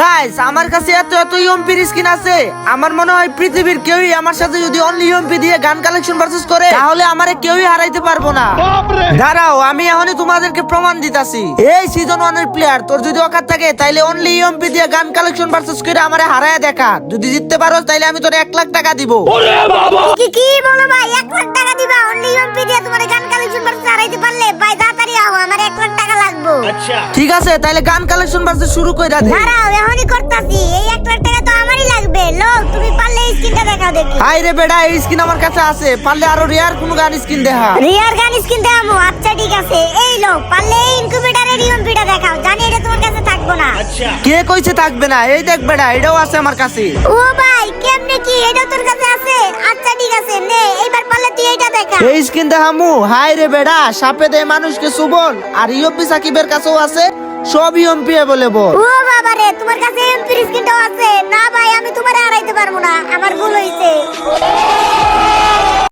Guys আমার কাছে এত এত ইউএমপির স্কিন আছে। আমার মনে হয় পৃথিবীর কেউই আমার সাথে যদি অনলি ইউএমপি দিয়ে গান কালেকশন ভার্সেস করে তাহলে আমারে কেউই হারাইতে পারব না। দাঁড়াও আমি এখনই তোমাদেরকে প্রমাণ দিতাছি। এই সিজন ওয়ানের প্লেয়ার তোর যদি অকার থাকে তাইলে অনলি ইউএমপি দিয়ে গান কালেকশন ভার্সেস করে আমারে হারায় দেখা। যদি জিততে পারো তাইলে আমি তোর এক লাখ টাকা দিব। কি লাগবো ঠিক আছে তাহলে গান কালেকশন ভার্সেস শুরু কইরা দে। দাঁড়াও এখনই করতাছি। এই এক লাখ টাকা তো আমারই লাগবে। লোক তুমি পারলে এই স্কিনটা দেখাও দেখি। হাই রে বেডা এই স্কিন আমার কাছে আছে। পারলে আরও রেয়ার কোনো গান স্কিন দেখা রিয়ার গান স্কিন দেখাবো। আচ্ছা ঠিক আছে। এই লোক পারলে এই ইনকিউবেটরের ইউএমপিটা দেখাও। জানি এটা তোমার কাছে থাকব না। আচ্ছা। কে কইছে থাকবে না? এই দেখ বেডা এটাও আছে আমার কাছে। ও ভাই এই স্কিন দেখামু। হাই রে বেডা সাপে দেয় মানুষকে সুবল। আর ইউপি সাকিবের কাছেও আছে সব ইউএমপি বলে বল ও বাবা রে তোমার কাছে